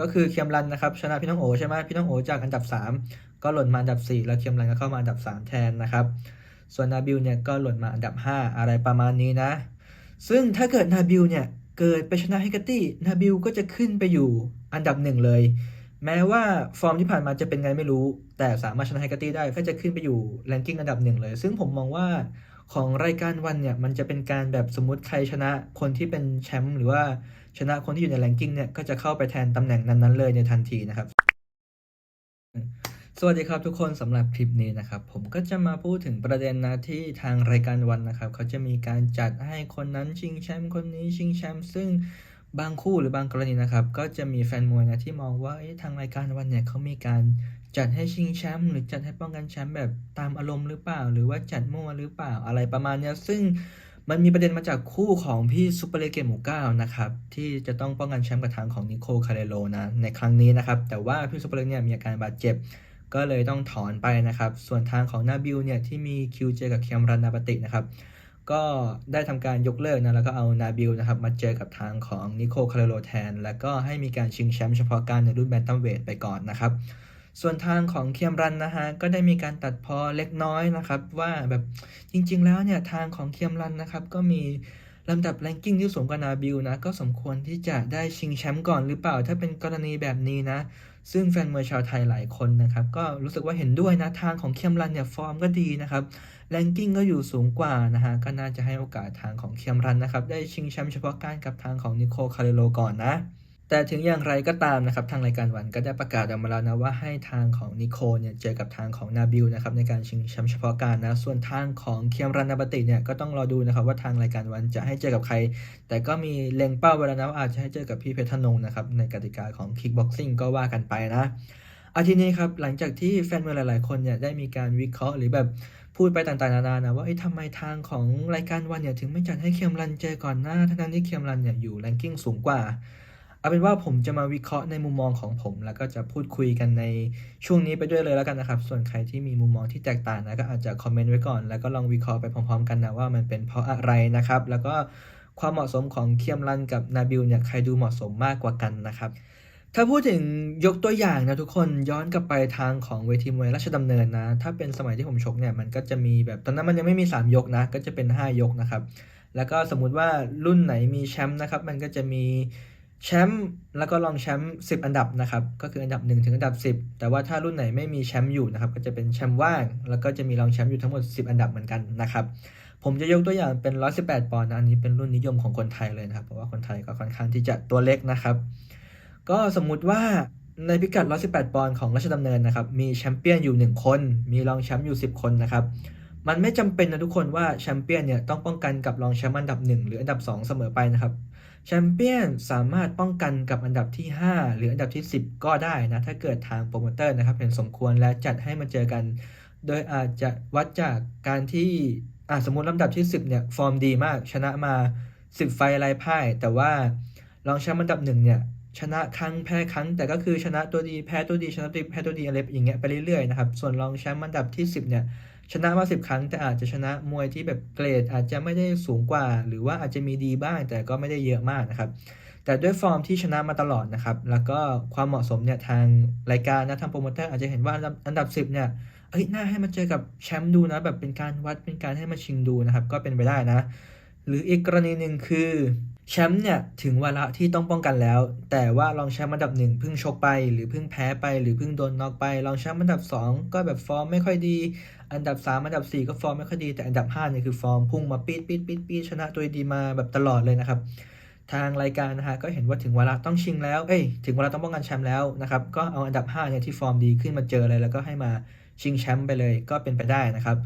ก็คือเคียมรันนะครับชนะพี่น้องโอใช่ไหมพี่น้องโอจากอันดับ 3 ก็หล่นมาอันดับ 4 แล้วเคียมรันก็เข้ามาอันดับ 3 แทนนะครับ ส่วนนาบิลเนี่ยก็หล่นมาอันดับ 5 อะไรประมาณนี้นะ ซึ่งถ้าเกิดนาบิลเนี่ยเกิดไปชนะเฮกตี้นาบิลก็จะขึ้นไปอยู่อันดับหนึ่งเลย แม้ว่าฟอร์มที่ผ่านมาจะเป็นไงไม่รู้ แต่สามารถชนะเฮกตี้ได้ก็จะขึ้นไปอยู่แรงกิ้งอันดับหนึ่งเลย ซึ่งผมมองว่าของรายการวันเนี่ยมันจะเป็นการแบบสมมติใครชนะคนที่เป็นแชมป์หรือว่า ชนะคนที่อยู่ในแรงกิ้งเนี่ยก็จะเข้าไปแทนตำแหน่งนั้นๆเลยในทันทีนะครับ สวัสดีครับทุกคนสำหรับคลิปนี้นะครับ ผมก็จะมาพูดถึงประเด็นนะที่ทางรายการวันนะครับ เขาจะมีการจัดให้คนนั้นชิงแชมป์คนนี้ชิงแชมป์ซึ่งบางคู่หรือบางกรณีนะครับ ก็จะมีแฟนมวยนะที่มองว่าทางรายการวันเนี่ยเขามีการจัดให้ชิงแชมป์หรือจัดให้ป้องกันแชมป์แบบตามอารมณ์หรือเปล่า หรือว่าจัดมั่วหรือเปล่าอะไรประมาณนี้ซึ่ง มันมีประเด็นมาจากคู่ของพี่ซูเปอร์เลเกมหมูเก้านะครับ ที่จะต้องป้องกันแชมป์กับทางของนิโคลคาเรโลนะในครั้งนี้นะครับ แต่ว่าพี่ซูเปอร์เลกเนี่ยมีอาการบาดเจ็บ ก็เลยต้องถอนไปนะครับ ส่วนทางของนาบิลเนี่ยที่มีคิวเจอกับเคียมรันนาปตินะครับ ก็ได้ทำการยกเลิกนะแล้วก็เอานาบิลนะครับมาเจอกับทางของนิโคลคาเรโลแทน แล้วก็ให้มีการชิงแชมป์เฉพาะการในรุ่นแบนตัมเวทไปก่อนนะครับ ส่วนทางของเคียมรันนะฮะก็ได้มีการตัดพอเล็กน้อยนะครับ ว่าแบบจริง ๆ แล้วเนี่ยทางของเคียมรันนะครับก็มีลำดับแรงกิ้งที่สูงกว่านาบิลนะก็สมควรที่จะได้ชิงแชมป์ก่อนหรือเปล่าถ้าเป็นกรณีแบบนี้นะ ซึ่งแฟนมวยชาวไทยหลายคนนะครับ ก็รู้สึกว่าเห็นด้วยนะทางของเคียมรันเนี่ยฟอร์มก็ดีนะครับแรงกิ้งก็อยู่สูงกว่านะฮะก็น่าจะให้โอกาสทางของเคียมรันนะครับ ได้ชิงแชมป์เฉพาะการกับทางของนิโคลคาเรโลก่อนนะ แต่ถึงอย่างไรก็ตามนะครับทางรายการวันก็ได้ประกาศออกมาแล้วนะว่าให้ทางของนิโคลเนี่ยเจอกับทางของนาบิลนะครับในการชิงแชมป์เฉพาะการนะส่วนทางของเคียมรันนาบติเนี่ยก็ต้องรอดูนะครับว่าทางรายการวันจะให้เจอกับใคร แต่ก็มีเล็งเป้าไว้แล้วนะว่าอาจจะให้เจอกับพี่เพชรธนงนะครับในกติกาของคิกบ็อกซิ่งก็ว่ากันไปนะอาทีนี้ครับหลังจากที่แฟนมวยหลาย ๆ คนเนี่ยได้มีการวิเคราะห์หรือแบบพูดไปต่างๆนานานะว่าเอ้ทำไมทางของรายการวันเนี่ยถึงไม่จัดให้เคียมรันเจอก่อนหน้าทั้งที่เคียมรันเนี่ยอยู่แรงกิ้งสูงกว่า เอาเป็นว่าผมจะมาวิเคราะห์ในมุมมองของผม แล้วก็จะพูดคุยกันในช่วงนี้ไปด้วยเลยแล้วกันนะครับ ส่วนใครที่มีมุมมองที่แตกต่างนะก็อาจจะคอมเมนต์ไว้ก่อน แล้วก็ลองวิเคราะห์ไปพร้อมๆ กันนะว่ามันเป็นเพราะอะไรนะครับ แล้วก็ความเหมาะสมของเคียมรันกับนาบิลเนี่ยใครดูเหมาะสมมากกว่ากันนะครับ ถ้าพูดถึงยกตัวอย่างนะทุกคนย้อนกลับไปทางของเวทีมวยราชดำเนินนะ ถ้าเป็นสมัยที่ผมชกเนี่ยมันก็จะมีแบบตอนนั้นมันยังไม่มี 3 ยกนะ ก็จะเป็น 5 ยกนะครับ แล้วก็สมมุติว่ารุ่นไหนมีแชมป์นะครับ มันก็จะมี แชมป์แล้วก็รองแชมป์10 อันดับนะครับ ก็คืออันดับ 1 ถึงอันดับ 10 แต่ว่าถ้ารุ่นไหนไม่มีแชมป์อยู่นะครับ ก็จะเป็นแชมป์ว่าง แล้วก็จะมีรองแชมป์อยู่ทั้งหมด 10 อันดับเหมือนกันนะครับ ผมจะยกตัวอย่างเป็น 118 ปอนด์นะอันนี้เป็นรุ่นนิยมของคนไทยเลยนะครับ เพราะว่าคนไทยก็ค่อนข้างที่จะตัวเล็กนะครับ ก็สมมุติว่าในพิกัด 118 ปอนด์ของราชดำเนินนะครับ มีแชมเปี้ยนอยู่ 1 คน มีรองแชมป์อยู่ 10 คนนะครับ มันไม่จำเป็นนะทุกคนว่าแชมเปี้ยนเนี่ยต้องป้องกันกับรองแชมป์อันดับ 1 หรืออันดับ 2 เสมอไปนะครับแชมเปี้ยนสามารถป้องกันกับอันดับที่ 5 หรืออันดับที่ 10 ก็ได้นะ ถ้าเกิดทางโปรโมเตอร์นะครับเห็นสมควรและจัดให้มาเจอกัน โดยอาจจะวัดจากการที่อะสมมติลำดับที่ 10 เนี่ยฟอร์มดีมาก ชนะมา 10 ไฟล์ไรพ่าย แต่ว่ารองแชมป์อันดับหนึ่งเนี่ยชนะครั้งแพ้ครั้ง แต่ก็คือชนะตัวดีแพ้ตัวดีชนะตัวดีแพ้ตัวดีอะไรอย่างเงี้ยไปเรื่อยๆนะครับส่วนรองแชมป์อันดับที่ 10 เนี่ย ชนะมา10ครั้งแต่อาจจะชนะมวยที่แบบเกรดอาจจะไม่ได้สูงกว่า หรือว่าอาจจะมีดีบ้างแต่ก็ไม่ได้เยอะมากนะครับ แต่ด้วยฟอร์มที่ชนะมาตลอดนะครับ แล้วก็ความเหมาะสมเนี่ยทางรายการนะทางโปรโมเตอร์อาจจะเห็นว่าอันดับ10เนี่ยเอ้ยน่าให้มาเจอกับแชมป์ดูนะ แบบเป็นการวัดเป็นการให้มาชิงดูนะครับ ก็เป็นไปได้นะ หรืออีกกรณีหนึ่งคือแชมป์เนี่ยถึงวาระที่ต้องป้องกันแล้ว แต่ว่ารองแชมป์อันดับหนึ่งเพิ่งชกไป หรือเพิ่งแพ้ไป หรือเพิ่งโดนน็อกไปรองแชมป์อันดับ 2 ก็แบบฟอร์มไม่ค่อยดี อันดับ 3 อันดับ 4 ก็ฟอร์มไม่ค่อยดี แต่อันดับ5เนี่ยคือฟอร์มพุ่งมาปีดปีดปีดปีดชนะตัวดีมาแบบตลอดเลยนะครับ ทางรายการนะฮะก็เห็นว่าถึงเวลาต้องชิงแล้ว เอ้ย ถึงเวลาต้องป้องกันแชมป์แล้วนะครับ ก็เอาอันดับ5เนี่ยที่ฟอร์มดีขึ้นมาเจอเลย แล้วก็ให้มาชิงแชมป์ไปเลยก็เป็นไปได้นะครับ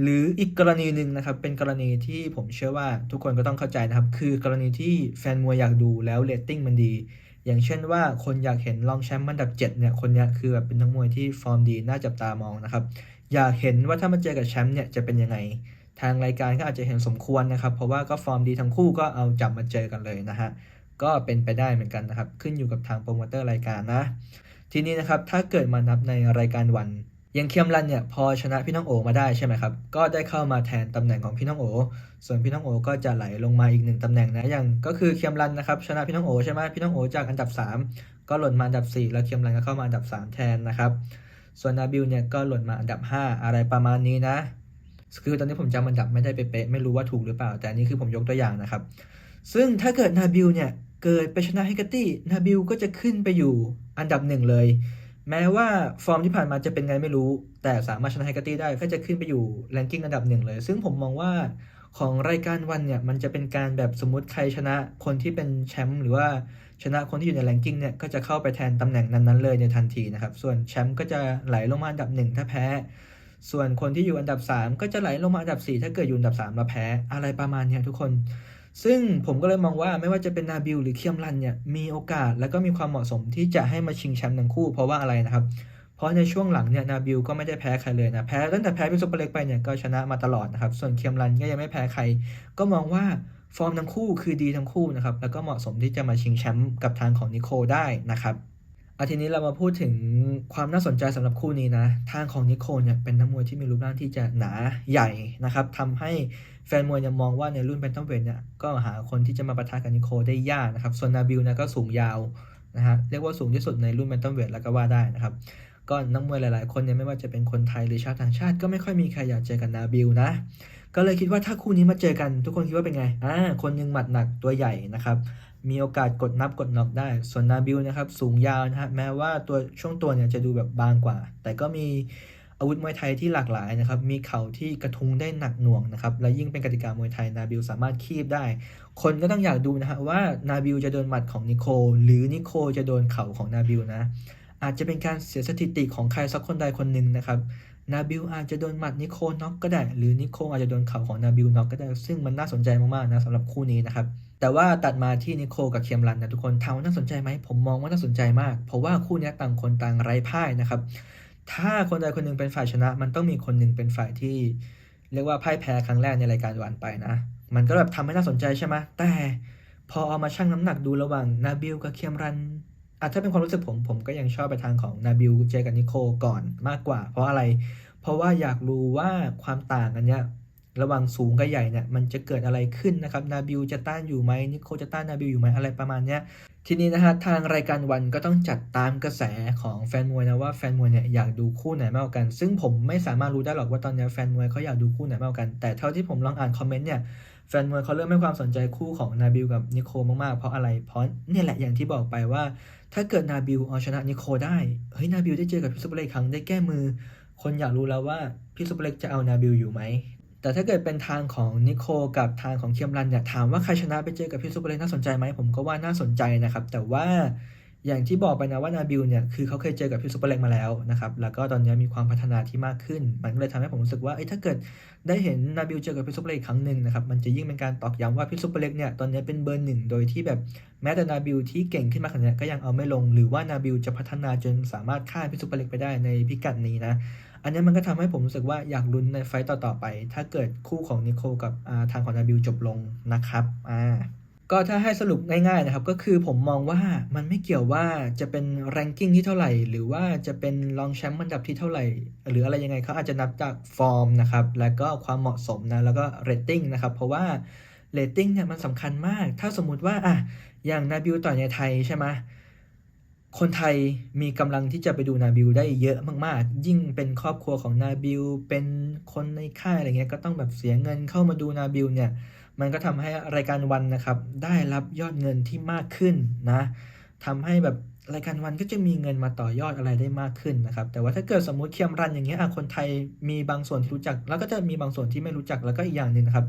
หรืออีกกรณีหนึ่งนะครับ เป็นกรณีที่ผมเชื่อว่าทุกคนก็ต้องเข้าใจนะครับ คือกรณีที่แฟนมวยอยากดูแล้วเรตติ้งมันดี อย่างเช่นว่าคนอยากเห็นรองแชมป์อันดับ7เนี่ย คนเนี้ยคือแบบเป็นนักมวยที่ฟอร์มดีน่าจับตามองนะครับ อยากเห็นว่าถ้ามาเจอกับแชมป์เนี่ยจะเป็นยังไง ทางรายการก็อาจจะเห็นสมควรนะครับ เพราะว่าก็ฟอร์มดีทั้งคู่ก็เอาจับมาเจอกันเลยนะฮะก็เป็นไปได้เหมือนกันนะครับ ขึ้นอยู่กับทางโปรโมเตอร์รายการนะ ทีนี้นะครับถ้าเกิดมานับในรายการวันยังเคียมรันเนี่ยพอชนะพี่น้องโอมาได้ใช่ไหมครับ ก็ได้เข้ามาแทนตำแหน่งของพี่น้องโอ ส่วนพี่น้องโอก็จะไหลลงมาอีกหนึ่งตำแหน่งนะอย่างก็คือเคียมรันนะครับชนะพี่น้องโอใช่ไหมพี่น้องโอจากอันดับ 3 ก็หล่นมาอันดับ 4 แล้วเคียมรันก็เข้ามาอันดับ 3 แทนนะครับ ส่วนนาบิลเนี่ยก็หล่นมาอันดับ 5 อะไรประมาณนี้นะ คือตอนนี้ผมจำอันดับไม่ได้เป๊ะๆไม่รู้ว่าถูกหรือเปล่า แต่อันนี้คือผมยกตัวอย่างนะครับ ซึ่งถ้าเกิดนาบิลเนี่ยเกิดไปชนะเฮกตี้นาบิลก็จะขึ้นไปอยู่อันดับหนึ่งเลย แม้ว่าฟอร์มที่ผ่านมาจะเป็นไงไม่รู้ แต่สามารถชนะเฮกตี้ได้ก็จะขึ้นไปอยู่แรงกิ้งอันดับหนึ่งเลย ซึ่งผมมองว่าของรายการวันเนี่ยมันจะเป็นการแบบสมมติใครชนะคนที่เป็นแชมป์หรือว่า ชนะคนที่อยู่ในแรงกิ้งเนี่ยก็จะเข้าไปแทนตำแหน่งนั้นๆเลยในทันทีนะครับ ส่วนแชมป์ก็จะไหลลงมาอันดับหนึ่งถ้าแพ้ ส่วนคนที่อยู่อันดับ 3 ก็จะไหลลงมาอันดับ 4 ถ้าเกิดอยู่อันดับ3แล้วแพ้อะไรประมาณเนี้ยทุกคน ซึ่งผมก็เลยมองว่าไม่ว่าจะเป็นนาบิลหรือเคียมรันเนี่ยมีโอกาสแล้วก็มีความเหมาะสมที่จะให้มาชิงแชมป์ทั้งคู่เพราะว่าอะไรนะครับเพราะในช่วงหลังเนี่ยนาบิลก็ไม่ได้แพ้ใครเลยนะแพ้ตั้งแต่แพ้พี่ซุปเปอร์เล็กไปเนี่ยก็ชนะมาตลอดนะครับส่วนเคียมรันก็ยังไม่แพ้ใคร ก็มองว่า ฟอร์มทั้งคู่คือดีทั้งคู่นะครับ แล้วก็เหมาะสมที่จะมาชิงแชมป์กับทางของนิโคได้นะครับอาทีนี้เรามาพูดถึงความน่าสนใจสำหรับคู่นี้นะ ทางของนิโคลเนี่ยเป็นนักมวยที่มีรูปร่างที่จะหนาใหญ่นะครับทำให้แฟนมวยเนี่ยมองว่าในรุ่นแบนตัมเวทเนี่ยก็หาคนที่จะมาปะทะกับนิโคลได้ยากนะครับ ส่วนนาบิลนี่ยก็สูงยาวนะฮะเรียกว่าสูงที่สุดในรุ่นแบนตัมเวทแล้วก็ว่าได้นะครับ ก็นักมวยหลาย ๆ คนเนี่ยไม่ว่าจะเป็นคนไทยหรือชาวต่างชาติ ก็ไม่ค่อยมีใครอยากเจอกับนาบิลนะ ก็เลยคิดว่าถ้าคู่นี้มาเจอกัน ทุกคนคิดว่าเป็นไงอ่าคนหนึงหมัดหนักตัวใหญ่นะครับมีโอกาสกดนับกดน็อกได้ ส่วนนาบิลนะครับสูงยาวนะฮะแม้ว่าตัวช่วงตัวเนี่ยจะดูแบบบางกว่า แต่ก็มีอาวุธมวยไทยที่หลากหลายนะครับ มีเข่าที่กระทุ้งได้หนักหน่วงนะครับ และยิ่งเป็นกติกามวยไทยนาบิลสามารถคีบได้ คนก็ต้องอยากดูนะฮะว่านาบิลจะโดนหมัดของนิโคลหรือนิโคลจะโดนเข่าของนาบิลนะ อาจจะเป็นการเสียสถิติของใครสักคนใดคนหนึ่งนะครับ นาบิลอาจจะโดนหมัดนิโคลน็อกก็ได้ หรือนิโคลอาจจะโดนเข่าของนาบิลน็อกก็ได้ ซึ่งมันน่าสนใจมากๆนะสำหรับคู่นี้นะครับแต่ว่าตัดมาที่นิโคลกับเคียมรันนะทุกคนถามว่าน่าสนใจไหมผมมองว่าน่าสนใจมาก เพราะว่าคู่นี้ต่างคนต่างไร้พ่ายนะครับถ้าคนใดคนหนึ่งเป็นฝ่ายชนะ มันต้องมีคนหนึ่งเป็นฝ่ายที่ เรียกว่าพ่ายแพ้ครั้งแรกในรายการวันไปนะ มันก็แบบทำให้น่าสนใจใช่ไหมแต่พอเอามาชั่งน้ำหนักดูระหว่างนาบิลกับเคียมรัน อาจจะเป็นความรู้สึกผมผมก็ยังชอบไปทางของนาบิลเจอกับนิโคก่อนมากกว่า เพราะอะไร เพราะว่าอยากรู้ว่าความต่างกันเนี้ย ระหว่างสูงกับใหญ่เนี่ยมันจะเกิดอะไรขึ้นนะครับนาบิลจะต้านอยู่ไหมนิโคลจะต้านนาบิลอยู่ไหมอะไรประมาณเนี้ยทีนี้นะฮะทางรายการวันก็ต้องจัดตามกระแสของแฟนมวยนะว่าแฟนมวยเนี่ยอยากดูคู่ไหนมากกว่ากัน ซึ่งผมไม่สามารถรู้ได้หรอกว่าตอนนี้แฟนมวยเขาอยากดูคู่ไหนมากกว่ากันแต่เท่าที่ผมลองอ่านคอมเมนต์เนี่ยแฟนมวยเขาเริ่มให้ความสนใจคู่ของนาบิลกับนิโคลมากๆ เพราะอะไร เพราะเนี่ยแหละอย่างที่บอกไปว่า ถ้าเกิดนาบิลเอาชนะนิโคลได้เฮ้ยนาบิลได้เจอกับพี่ซุปเปอร์เล็กครั้งได้แก้มือ คนอยากรู้แล้วว่าพี่ซุปเปอร์เล็กจะเอานาบิลอยู่ไหม แต่ถ้าเกิดเป็นทางของนิโคลกับทางของเคียมรันเนี่ยถามว่าใครชนะไปเจอกับพี่ซุปเปอร์เล็กน่าสนใจไหมผมก็ว่าน่าสนใจนะครับ แต่ว่าอย่างที่บอกไปนะว่านาบิลเนี่ยคือเขาเคยเจอกับพี่ซุปเปอร์เล็กมาแล้วนะครับแล้วก็ตอนนี้มีความพัฒนาที่มากขึ้น มันก็เลยทำให้ผมรู้สึกว่าเอ้ถ้าเกิดได้เห็นนาบิลเจอกับพี่ซุปเปอร์เล็กอีกครั้งหนึ่งนะครับมันจะยิ่งเป็นการตอกย้ำว่าพี่ซุปเปอร์เล็กเนี่ยตอนนี้เป็นเบอร์หนึ่งโดยที่แบบแม้แต่นาบิลที่เก่งขึ้นมาขนาดนี้ก็ยังเอาไม่ลง หรือว่านาบิลจะพัฒนาจนสามารถฆ่าพี่ซุปเปอร์เล็กไปได้ในพิกัดนี้นะ อันนี้มันก็ทำให้ผมรู้สึกว่าอยากลุ้นในไฟต์ต่อๆไป ถ้าเกิดคู่ของนิโคลกับาทางของนาบิลจบลงนะครับอ่าก็ถ้าให้สรุปง่ายๆนะครับ ก็คือผมมองว่ามันไม่เกี่ยวว่าจะเป็นแรงกิ้งที่เท่าไหร่ หรือว่าจะเป็นรองแชมป์อันดับที่เท่าไหร่ หรืออะไรยังไงเขาอาจจะนับจากฟอร์มนะครับ แล้วก็ความเหมาะสมนะ แล้วก็เรตติ้งนะครับ เพราะว่าเรตติ้งเนี่ยมันสำคัญมาก ถ้าสมมุติว่าอะอย่างนาบิลต่อยในไทยใช่ไหม คนไทยมีกำลังที่จะไปดูนาบิลได้เยอะมากๆ ยิ่งเป็นครอบครัวของนาบิลเป็นคนในค่ายอะไรเงี้ยก็ต้องแบบเสียเงินเข้ามาดูนาบิลเนี่ย มันก็ทำให้รายการวันนะครับ ได้รับยอดเงินที่มากขึ้นนะทำให้แบบรายการวันก็จะมีเงินมาต่อยอดอะไรได้มากขึ้นนะครับ แต่ว่าถ้าเกิดสมมุติเคียมรันอย่างเงี้ยคนไทยมีบางส่วนที่รู้จัก แล้วก็จะมีบางส่วนที่ไม่รู้จักแล้วก็อีกอย่างหนึ่งนะครับ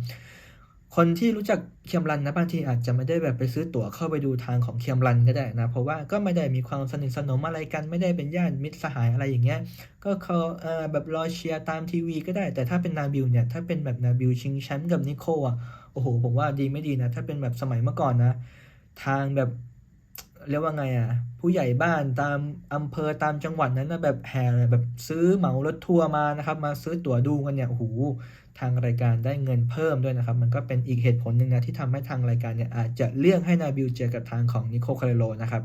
คนที่รู้จักเคียมรันนะบางทีอาจจะไม่ได้แบบไปซื้อตั๋วเข้าไปดูทางของเคียมรันก็ได้นะ เพราะว่าก็ไม่ได้มีความสนิทสนมอะไรกันไม่ได้เป็นญาติมิตรสหายอะไรอย่างเงี้ย ก็เขาเอ่อแบบรอเชียร์ตามทีวีก็ได้ แต่ถ้าเป็นนาบิลเนี่ยถ้าเป็นแบบนาบิลชิงแชมป์กับนิโคลอะโอ้โหผมว่าดีไม่ดีนะ ถ้าเป็นแบบสมัยเมื่อก่อนนะ ทางแบบ เรียกว่าไงอะ ผู้ใหญ่บ้านตามอำเภอตามจังหวัดนั้นนะแบบแห่แบบซื้อเหมารถทัวร์มานะครับ มาซื้อตั๋วดูกันเนี่ยโอ้โหทางรายการได้เงินเพิ่มด้วยนะครับ มันก็เป็นอีกเหตุผลหนึ่งนะที่ทำให้ทางรายการเนี่ยอาจจะเลือกให้นายบิลเจอกับทางของนิโคคาเรโลนะครับ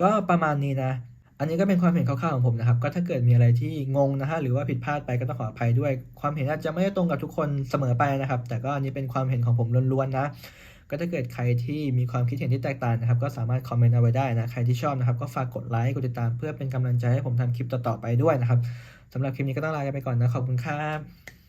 ก็ประมาณนี้นะ อันนี้ก็เป็นความเห็นคร่าวๆของผมนะครับ ก็ถ้าเกิดมีอะไรที่งงนะฮะหรือว่าผิดพลาดไปก็ต้องขออภัยด้วย ความเห็นอาจจะไม่ได้ตรงกับทุกคนเสมอไปนะครับ แต่ก็อันนี้เป็นความเห็นของผมล้วนๆนะ ก็ถ้าเกิดใครที่มีความคิดเห็นที่แตกต่างนะครับ ก็สามารถคอมเมนต์เอาไว้ได้นะ ใครที่ชอบนะครับ ก็ฝากกดไลค์กดติดตามเพื่อเป็นกำลังใจให้ผมทำคลิปต่อๆไปด้วยนะครับสำหรับคลิปนี้ก็ต้องลากันไปก่อนนะขอบคุณครับ